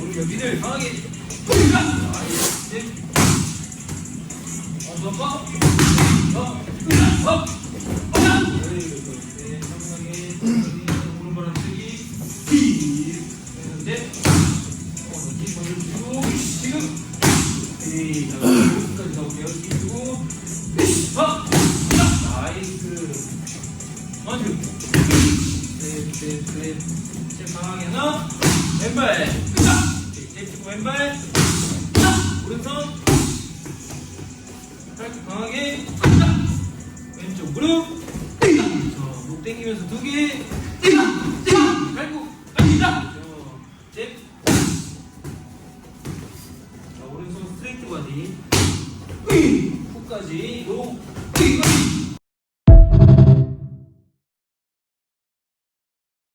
우리가 미들 강하게. 어. 에이, 자, 여기까지 가볼게요. 끼고. 업. 나이스. 원투. 셋, 셋, 셋. 셋, 강하게 하나. 왼발. 오케이, 셋, 찍고 왼발. 오른손. 팔 강하게. 왼쪽 무릎. 자, 목 당기면서 두 개. 바디. 훅까지. 로.